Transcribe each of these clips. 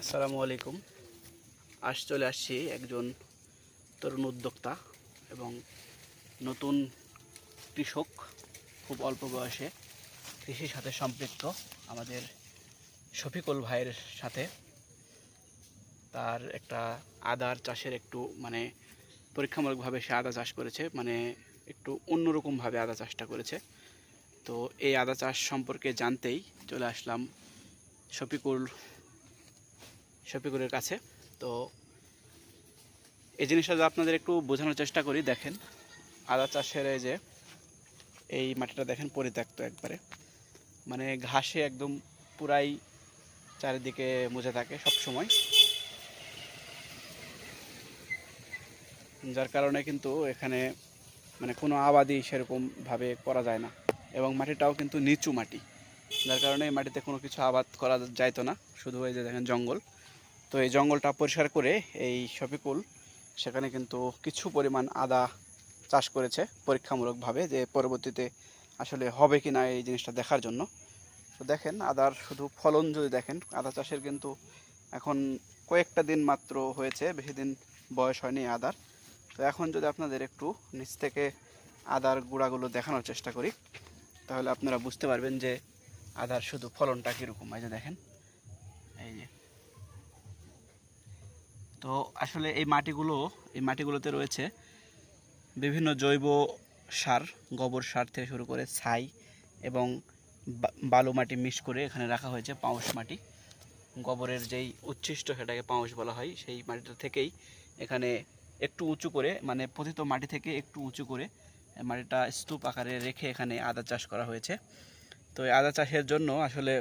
আসসালামু আলাইকুম। আজ চলে আসছি একজন তরুণ উদ্যোক্তা এবং নতুন কৃষক, খুব অল্প বয়সে, কৃষির সাথে সম্পৃক্ত আমাদের শফিকুল ভাইয়ের সাথে। তার একটা আদার চাষের একটু মানে পরীক্ষামূলকভাবে সে আদা চাষ করেছে মানে একটু অন্যরকমভাবে আদা চাষটা করেছে। তো এই আদা চাষ সম্পর্কে জানতেই চলে আসলাম শফিকুল শফিকুরের কাছে। তো এই জিনিসটা আপনাদের একটু বোঝানোর চেষ্টা করি, দেখেন, আদা চাষের এই যে, এই মাটিটা দেখেন পরিত্যক্ত একবারে। মানে ঘাসে একদম পুরাই চারিদিকে মুজে থাকে সব সময় যার কারণে কিন্তু এখানে মানে কোনো আবাদি সেরকমভাবে করা যায় না। এবং মাটিটাও কিন্তু নিচু মাটি। যার কারণে এই মাটিতে কোনো কিছু আবাদ করা যাইতো না। শুধু এই যে দেখেন জঙ্গল। তো এই জঙ্গলটা পরিষ্কার করে এই শফিকুল, সেখানে কিন্তু কিছু পরিমাণ আদা চাষ করেছে পরীক্ষামূলকভাবে যে পরবর্তীতে আসলে হবে কি না এই জিনিসটা দেখার জন্য। তো দেখেন, আদার শুধু ফলন যদি দেখেন, আদা চাষের কিন্তু এখন কয়েকটা দিন মাত্র হয়েছে, বেশি দিন বয়স হয়নি আদার। তো এখন যদি আপনাদের একটু নিচ থেকে আদার গুঁড়াগুলো দেখানোর চেষ্টা করি, তাহলে আপনারা বুঝতে পারবেন যে আদার শুধু ফলনটা কীরকম। এই যে দেখেন, এই যে তো আসলে এই মাটিগুলো, এই মাটিগুলোতে রয়েছে বিভিন্ন জৈব সার, গোবর সার থেকে শুরু করে ছাই এবং বালু মাটি মিক্স করে এখানে রাখা হয়েছে পাউশ মাটি। গোবরের যেই উচ্ছিষ্ট সেটাকে পাউশ বলা হয়, সেই মাটিটা থেকেই এখানে একটু উঁচু করে মানে পতিত মাটি থেকে একটু উঁচু করে মাটিটা স্তূপ আকারে রেখে এখানে আদা চাষ করা হয়েছে। তো এই আদা চাষের জন্য আসলে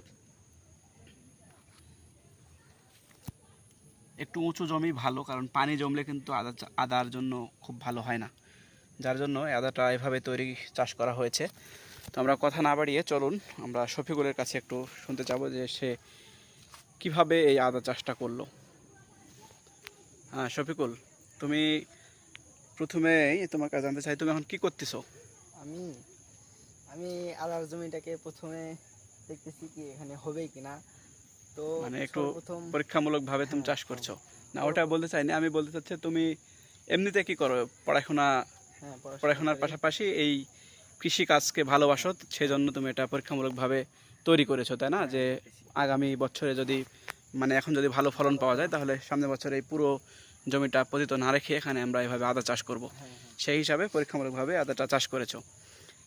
একটু উঁচু জমি ভালো, কারণ পানি জমলে কিন্তু আদা আদার জন্য খুব ভালো হয় না। যার জন্য আদাটা এভাবে তৈরি চাষ করা হয়েছে। তো আমরা কথা না বাড়িয়ে চলুন, আমরা শফিকুলের কাছে একটু শুনতে চাবো যে সে কীভাবে এই আদা চাষটা করল। হ্যাঁ শফিকুল, তুমি প্রথমেই তোমার কাছে জানতে চাই, তুমি এখন কি করতেছো? আমি আমি আদার জমিটাকে প্রথমে দেখতেছি কি এখানে হবে কিনা। তো মানে একটু পরীক্ষামূলকভাবে তুমি হ্যাঁ, চাষ হ্যাঁ। করছ না ওটা বলতে চাইনি আমি বলতে চাচ্ছি তুমি এমনিতে কি করো? পড়াশোনা হ্যাঁ পড়াশোনার পাশাপাশি এই কৃষি কাজকে ভালোবাসো সেজন্য তুমি এটা পরীক্ষামূলকভাবে তৈরি করেছ তাই না? যে আগামী বছরে যদি মানে এখন যদি ভালো ফলন পাওয়া যায় তাহলে সামনের বছরে এই পুরো জমিটা পতিত না রেখে এখানে আমরা এভাবে আদা চাষ করব। হ্যাঁ, হ্যাঁ। সেই হিসাবে পরীক্ষামূলকভাবে আদাটা চাষ করেছ।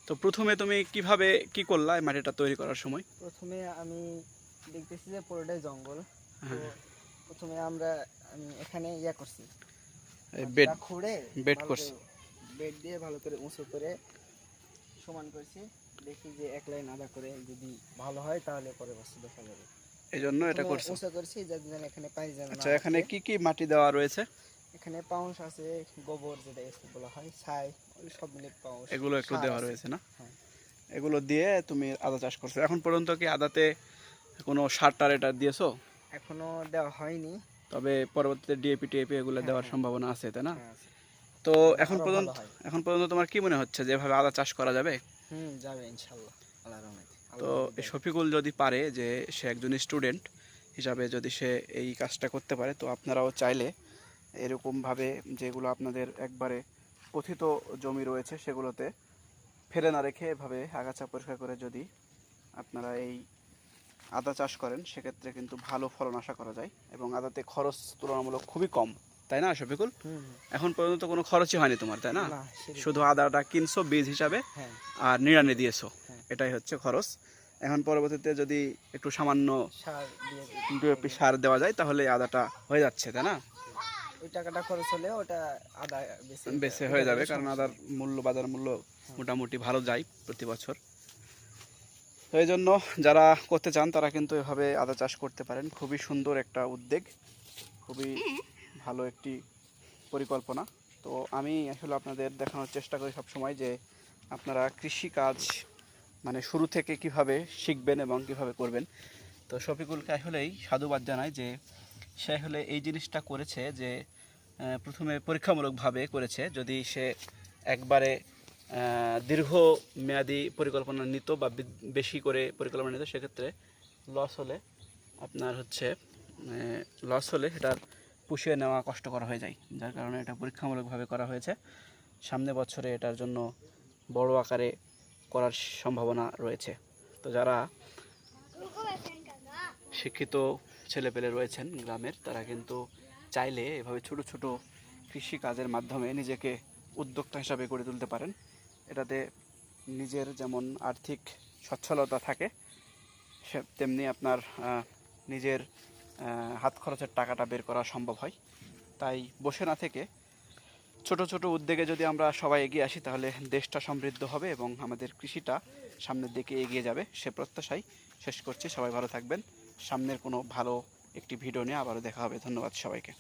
তো প্রথমে তুমি কীভাবে কি করলা মাটিটা তৈরি করার সময়? প্রথমে আমি দেখতেছি যে পুরোটাই জঙ্গল। হ্যাঁ প্রথমে আমরা আমি এখানে ইয়া করছি। বেড খুঁড়ে বেড করছি। বেড দিয়ে ভালো করে উঁচু করে সমান করছি। দেখি যে এক লাইন আদা করে যদি ভালো হয় তাহলে পরে বছর দেখা যাবে। এই জন্য এটা করছ। উঁচু করছি যাতে এখানে পানি না আচ্ছা এখানে কি কি মাটি দেওয়া রয়েছে? এখানে পাউন্স আছে গোবর যেটা বলা হয় ছাই ওই সব মিলে পাউন্স এগুলো একটু দেওয়া রয়েছে না? হ্যাঁ। এগুলো দিয়ে তুমি আদা চাষ করছ। এখন পর্যন্ত কি আদাতে কোনো সার টার এটা দিয়েছ? এখনও দেওয়া হয়নি। তবে পরবর্তীতে ডিএপি টিএপি এগুলো হ্যাঁ, দেওয়ার হ্যাঁ। সম্ভাবনা আছে তাই না? হ্যাঁ, তো এখন পর্যন্ত এখন পর্যন্ত তোমার কি মনে হচ্ছে যে এভাবে আদা চাষ করা যাবে? হুম যাবে ইনশাল্লাহ তো শফিকুল যদি পারে যে সে একজন স্টুডেন্ট হিসাবে যদি সে এই কাজটা করতে পারে তো আপনারাও চাইলে এরকমভাবে যেগুলো আপনাদের একবারে কথিত জমি রয়েছে সেগুলোতে ফেলে না রেখে এভাবে আগাছা পরিষ্কার করে যদি আপনারা এই আদা চাষ করেন সেক্ষেত্রে কিন্তু ভালো ফলন আশা করা যায় এবং আদাতে খরচ তুলনামূলক খুবই কম তাই না শফিকুল। এখন পর্যন্ত কোনো খরচই হয়নি তোমার তাই না? শুধু আদাটা কিনছো বীজ হিসাবে হ্যাঁ। আর নিড়ানি দিয়েছ হ্যাঁ। এটাই হচ্ছে খরচ। এখন পরবর্তীতে যদি একটু সামান্য সার ডিএপি সার দেওয়া যায় তাহলে আদাটা হয়ে যাচ্ছে তাই না? ওই টাকাটা খরচ হলে ওটা আদা বেশি বেশি হয়ে যাবে। কারণ আদার মূল্য বাজার মূল্য মোটামুটি ভালো যায় প্রতি বছর। তো এই জন্য যারা করতে চান, তারা কিন্তু এভাবে আদা চাষ করতে পারেন। খুবই সুন্দর একটা উদ্যোগ, খুবই ভালো একটি পরিকল্পনা। তো আমি আসলে আপনাদের দেখানোর চেষ্টা করি সবসময় যে আপনারা কৃষি কাজ মানে শুরু থেকে কীভাবে শিখবেন এবং কীভাবে করবেন। তো শফিকুলকে আসলেই সাধুবাদ জানাই যে সে আসলে এই জিনিসটা করেছে যে প্রথমে পরীক্ষামূলকভাবে করেছে। যদি সে একবারে দীর্ঘ মেয়াদি পরিকল্পনা নিত বা বেশি করে পরিকল্পনা নিত, সেক্ষেত্রে লস হলে আপনার হচ্ছে লস হলে সেটার পুষিয়ে নেওয়া কষ্টকর হয়ে যায়। যার কারণে এটা পরীক্ষামূলকভাবে করা হয়েছে। সামনে বছরে এটার জন্য বড় আকারে করার সম্ভাবনা রয়েছে। তো যারা শিক্ষিত ছেলেপেলে রয়েছেন গ্রামের, তারা কিন্তু চাইলে এভাবে ছোট ছোট কৃষি কাজের মাধ্যমে নিজেকে উদ্যোক্তা হিসাবে গড়ে তুলতে পারেন। এটাতে নিজের যেমন আর্থিক সচ্ছলতা থাকে, সে তেমনি আপনার নিজের হাত খরচের টাকাটা বের করা সম্ভব হয়। তাই বসে না থেকে ছোট ছোট উদ্যোগে যদি আমরা সবাই এগিয়ে আসি, তাহলে দেশটা সমৃদ্ধ হবে এবং আমাদের কৃষিটা সামনের দিকে এগিয়ে যাবে। সে প্রত্যাশাই শেষ করছি। সবাই ভালো থাকবেন। সামনের কোনো ভালো একটি ভিডিও নিয়ে আবারও দেখা হবে। ধন্যবাদ সবাইকে।